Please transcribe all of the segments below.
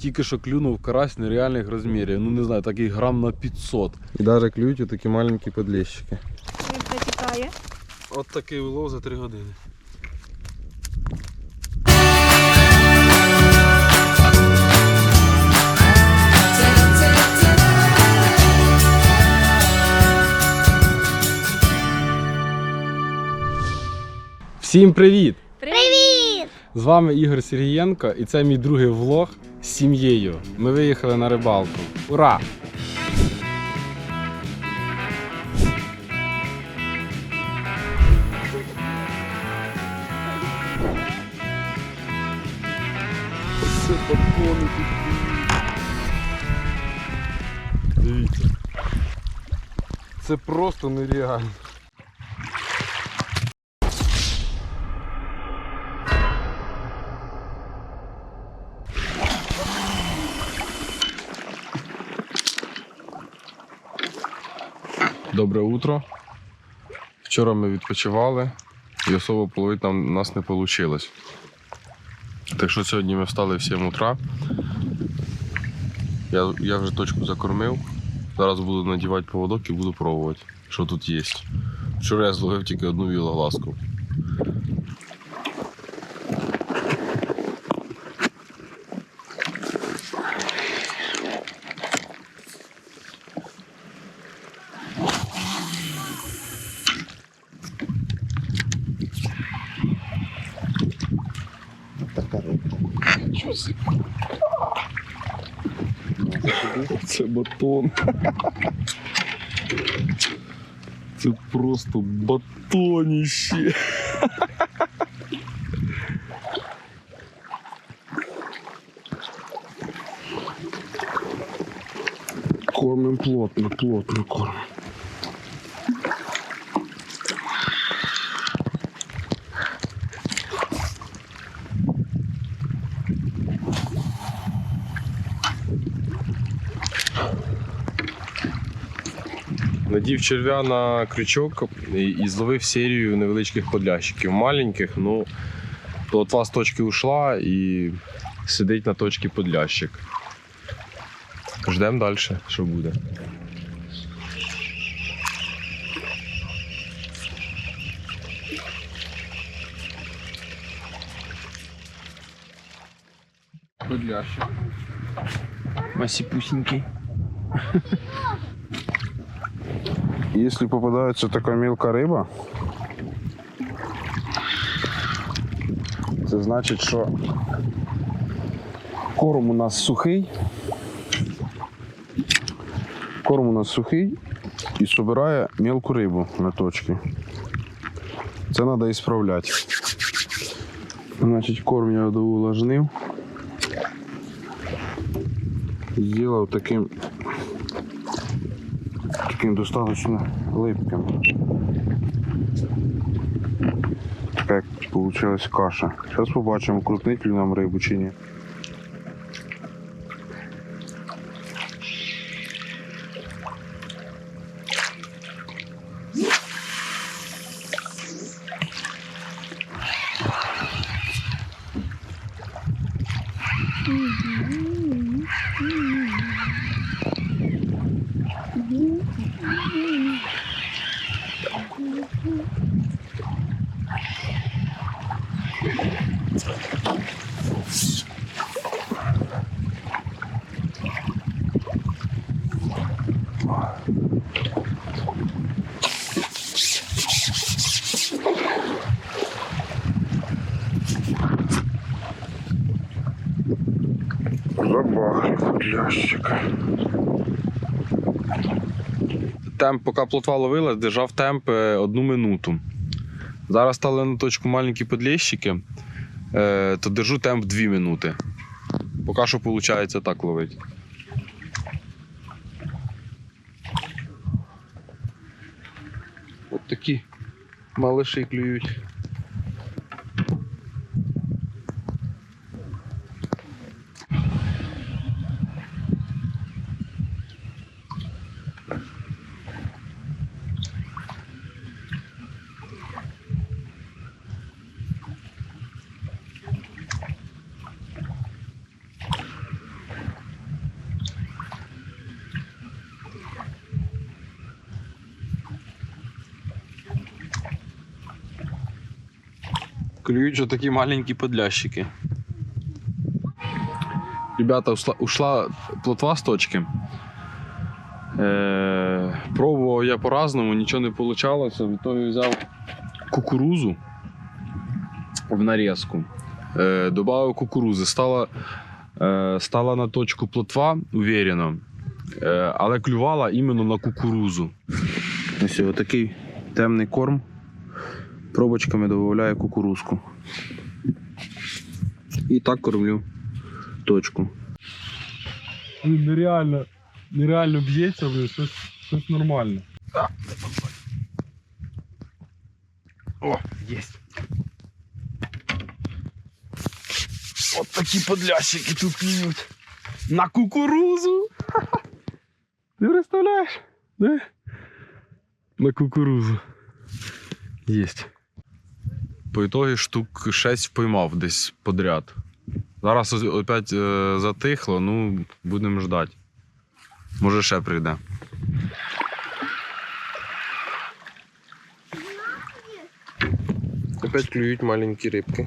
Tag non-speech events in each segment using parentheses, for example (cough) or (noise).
тільки що клюнув карась нереальних розмірів. Ну не знаю, такий грам на 500. І навіть клюють такі маленькі подлещики. Рибка тікає. От такий улов за 3 години. Всім привіт! Привіт! З вами Ігор Сергієнко і це мій другий влог з сім'єю. Ми виїхали на рибалку. Ура! Дивіться. Це просто нереально. Добре утро. Вчора ми відпочивали і особо половити нам у нас не вийшло. Так що сьогодні ми встали в 7 утра. Я, я вже точку закормив. Зараз буду надівати поводок і буду пробувати, що тут є. Вчора я зловив тільки одну вілоглазку. Це батон. Це просто батоніще. Кормим плотно, плотно кормим. Надів черв'я на крючок і, і зловив серію невеличких подлящиків. Маленьких, ну то от вас точки ушла і сидить на точці подлящик. Ждемо далі, що буде. Подлящик. Масипусенький. (laughs) Если попадается такая мелкая риба, це значить, що корм у нас сухий. Корм у нас сухий і собирає мелку рибу на точки. Це треба ісправляти. Значить, корм я доувлажнив. Зробив таким таким достаточно липким. Така як получилась каша. Зараз побачимо, крутнить ли нам рибу чи ні. Забахли подлящик. Темп, поки плотва ловила, держав темп е, одну минуту. Зараз стали на точку маленькі подлещики, е, то держу темп 2 минути. Поки що виходить так ловити. Такі малиші клюють. Клюють такі маленькі подлящики. Ребята, ушла, ушла плотва з точки. Е, пробував я по-разному, нічого не вийшло. Відтоді взяв кукурузу в нарізку. Е, добавив кукурузи. Стала, е, стала на точку плотва, уверенно, е, але клювала іменно на кукурузу. Ось такий темний корм. Пробочками додаю кукурузку. І так кормлю точку. Блін, нереально, нереально б'ється, блін, щось, щось нормальне. О, єсть. От такі подлящики тут клюють. На кукурузу. Ти представляєш? Да? На кукурузу. Єсть. По ітогі штук 6 поймав десь подряд. Зараз опять е, затихло, ну, будемо ждати. Може ще прийде. Опять клюють маленькі рибки.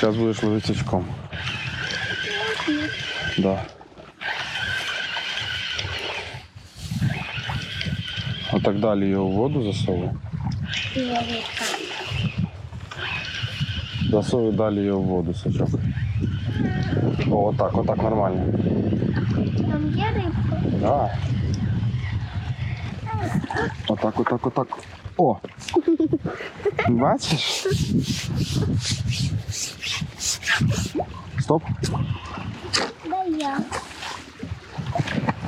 Зараз будеш ловити очком. Да. Отак далі його в воду засовуй. Засовуй далі його в воду, сачок. О, отак, отак нормально. Там є рибка? Да. Отак, отак, отак. О! Бачиш? Стоп. Дай я.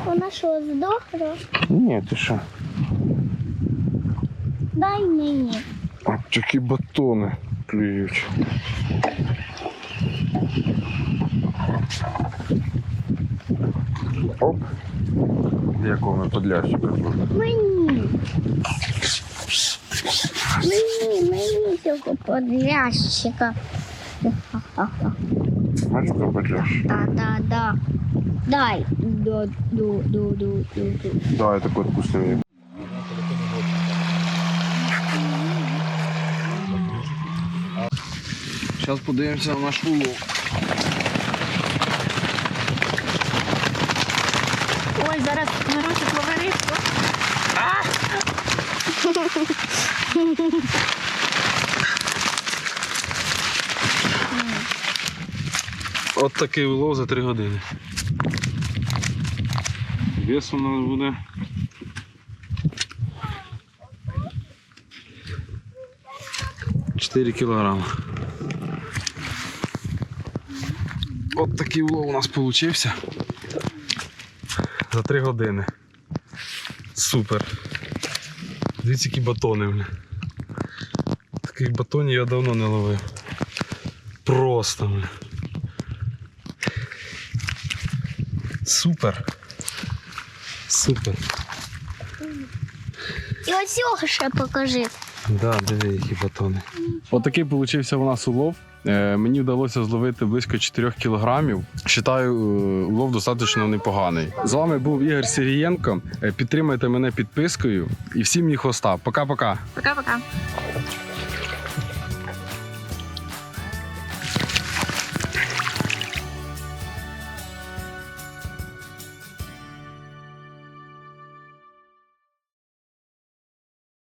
Вона що, здохла? Ні, ти що? Дай мені. От такі батони клюють. Оп. Якого ми подлящика зробили. Мені. Мені, мені цього подрящика. Бачиш, що подлящ? Да-да-да. Дай. До, до, до, до, до, до. Давай так Зараз подивимося на наш улов. Ой, зараз Мирочик лови рибку. От такий улов за 3 години. Вес у нас буде. Чотири кілограми. От такий улов у нас получився. За 3 години. Супер. Дивіться, які батони. бля. Таких батонів я давно не ловив. Просто. Бля. Супер. Супер. І оцього ще покажи. Да, диви, які батони. Отакий получився у нас улов. Е, мені вдалося зловити близько 4 кілограмів. Вважаю, улов достатньо непоганий. З вами був Ігор Сірієнко. Е, Підтримайте мене підпискою і всім ні хвоста. Пока-пока. Пока-пока.